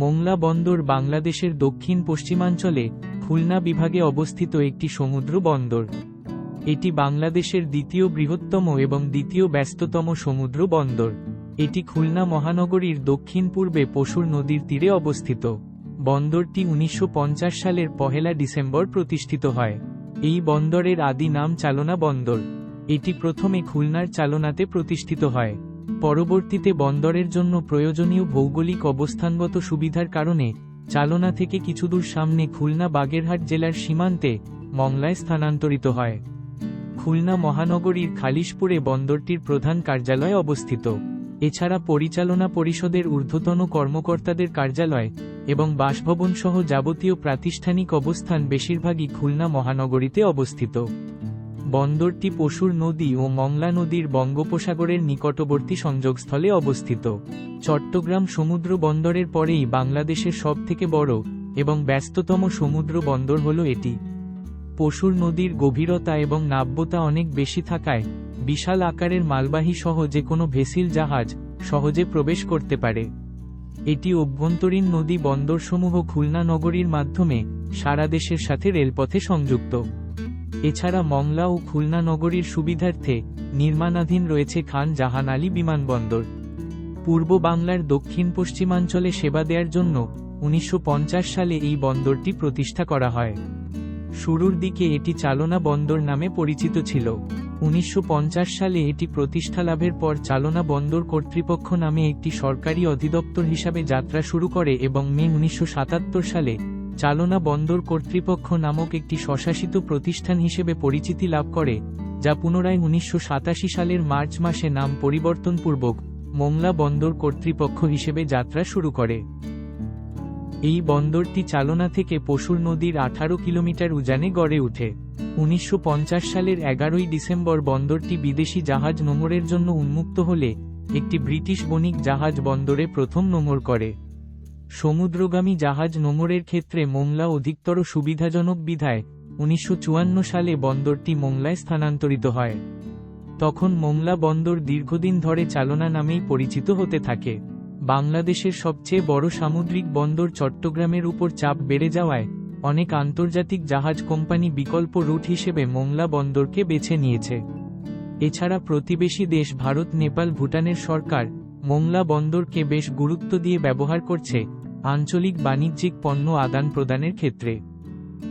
মোংলা বন্দর বাংলাদেশের দক্ষিণ পশ্চিমাঞ্চলে খুলনা বিভাগে অবস্থিত একটি সমুদ্র বন্দর। এটি বাংলাদেশের দ্বিতীয় বৃহত্তম এবং দ্বিতীয় ব্যস্ততম সমুদ্র বন্দর। এটি খুলনা মহানগরীর দক্ষিণ পূর্বে পশুর নদীর তীরে অবস্থিত। বন্দরটি উনিশশো পঞ্চাশ সালের পহেলা ডিসেম্বর প্রতিষ্ঠিত হয়। এই বন্দরের আদি নাম চালনা বন্দর। এটি প্রথমে খুলনার চালনাতে প্রতিষ্ঠিত হয়। পরবর্তীতে বন্দরের জন্য প্রয়োজনীয় ভৌগোলিক অবস্থানগত সুবিধার কারণে চালনা থেকে কিছুদূর সামনে খুলনা বাগেরহাট জেলার সীমান্তে মংলায় স্থানান্তরিত হয়। খুলনা মহানগরীর খালিশপুরে বন্দরটির প্রধান কার্যালয় অবস্থিত। এছাড়া পরিচালনা পরিষদের ঊর্ধ্বতন কর্মকর্তাদের কার্যালয় এবং বাসভবন সহ যাবতীয় প্রাতিষ্ঠানিক অবস্থান বেশিরভাগই খুলনা মহানগরীতে অবস্থিত। বন্দরটি পশুর নদী ও মংলা নদীর বঙ্গোপসাগরের নিকটবর্তী সংযোগস্থলে অবস্থিত। চট্টগ্রাম সমুদ্র বন্দরের পরেই বাংলাদেশের সবথেকে বড় এবং ব্যস্ততম সমুদ্র বন্দর হল এটি। পশুর নদীর গভীরতা এবং নাব্যতা অনেক বেশি থাকায় বিশাল আকারের মালবাহী সহ যে কোনো ভেসিল জাহাজ সহজে প্রবেশ করতে পারে। এটি অভ্যন্তরীণ নদী বন্দরসমূহ খুলনা নগরীর মাধ্যমে সারা দেশের সাথে রেলপথে সংযুক্ত। এছাড়া মংলা ও খুলনা নগরীর সুবিধার্থে নির্মাণাধীন রয়েছে খান জাহান আলী বিমানবন্দর। পূর্ব বাংলার দক্ষিণ পশ্চিমাঞ্চলে সেবা দেওয়ার জন্য উনিশশো পঞ্চাশ সালে এই বন্দরটি প্রতিষ্ঠা করা হয়। শুরুর দিকে এটি চালনা বন্দর নামে পরিচিত ছিল। উনিশশো পঞ্চাশ সালে এটি প্রতিষ্ঠা লাভের পর চালনা বন্দর কর্তৃপক্ষ নামে একটি সরকারি অধিদপ্তর হিসাবে যাত্রা শুরু করে এবং মে উনিশশো সাতাত্তর সালে চালনা বন্দর কর্তৃপক্ষ নামক একটি স্বশাসিত প্রতিষ্ঠান হিসেবে পরিচিতি লাভ করে, যা পুনরায় উনিশশো সাতাশি সালের মার্চ মাসে নাম পরিবর্তনপূর্বক মোংলা বন্দর কর্তৃপক্ষ হিসেবে যাত্রা শুরু করে। এই বন্দরটি চালনা থেকে পশুর নদীর আঠারো কিলোমিটার উজানে গড়ে ওঠে। উনিশশো সালের এগারোই ডিসেম্বর বন্দরটি বিদেশি জাহাজ নোঙরের জন্য উন্মুক্ত হলে, একটি ব্রিটিশ বণিক জাহাজ বন্দরে প্রথম নোঙর করে। সমুদ্রগামী জাহাজ নোঙরের ক্ষেত্রে মোংলা অধিকতর সুবিধাজনক বিধায় উনিশশো চুয়ান্ন সালে বন্দরটি মোংলায় স্থানান্তরিত হয়। তখন মোংলা বন্দর দীর্ঘদিন ধরে চালনা নামেই পরিচিত হতে থাকে। বাংলাদেশের সবচেয়ে বড় সামুদ্রিক বন্দর চট্টগ্রামের উপর চাপ বেড়ে যাওয়ায় অনেক আন্তর্জাতিক জাহাজ কোম্পানি বিকল্প রুট হিসেবে মোংলা বন্দরকে বেছে নিয়েছে। এছাড়া প্রতিবেশী দেশ ভারত, নেপাল, ভুটানের সরকার মোংলা বন্দরকে বেশ গুরুত্ব দিয়ে ব্যবহার করছে। আঞ্চলিক বাণিজ্যিক পণ্য আদান প্রদানের ক্ষেত্রে।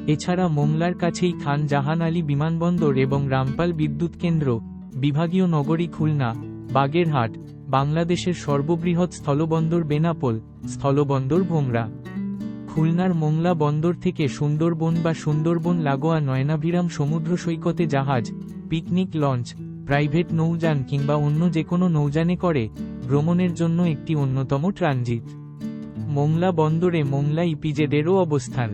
এছাড়া মোংলার কাছেই খান জাহান আলী বিমানবন্দর এবং রামপাল বিদ্যুৎ কেন্দ্র, বিভাগীয় নগরী খুলনা, বাগেরহাট, বাংলাদেশের সর্ববৃহৎ স্থলবন্দর বেনাপোল, স্থলবন্দর ভোমরা। খুলনার মোংলা বন্দর থেকে সুন্দরবন বা সুন্দরবন লাগোয়া নয়নাভিরাম সমুদ্র সৈকতে জাহাজ, পিকনিক লঞ্চ, প্রাইভেট নৌযান কিংবা অন্য যে কোনো নৌযানে করে, ভ্রমণের জন্য একটি অন্যতম ট্রানজিট। মোংলা বন্দরে মোংলা ইপিজেডেরও অবস্থান।